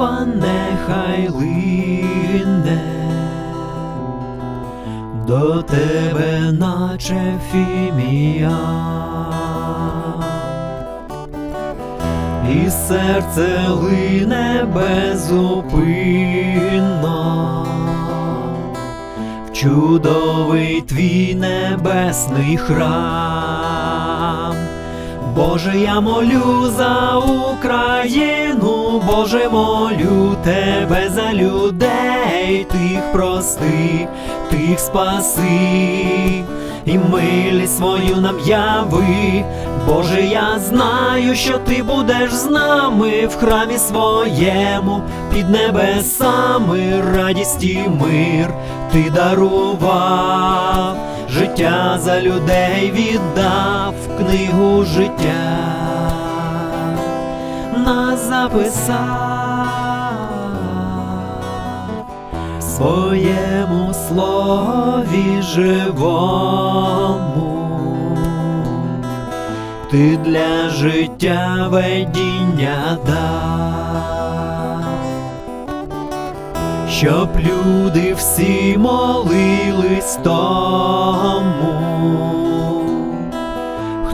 молитва нехай лине. До тебе, наче фімія, і серце лине безупинно. В чудовий твій небесний храм. Боже, я молю за Україну, Боже, молю тебе за людей, тих прости, тих спаси, і милість свою нам яви. Боже, я знаю, що ти будеш з нами в храмі своєму, під небесами. Радість і мир ти дарував. Життя за людей віддав книгу життя, нас записав своєму слові живому. Ти для життя ведіння дав щоб люди всі молились тому,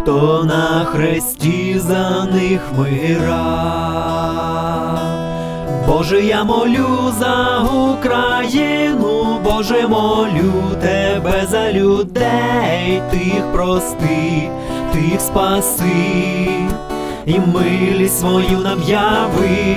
хто на хресті за них мира. Боже, я молю за Україну, Боже, молю тебе за людей, тих прости, тих спаси, і милість свою нам яви.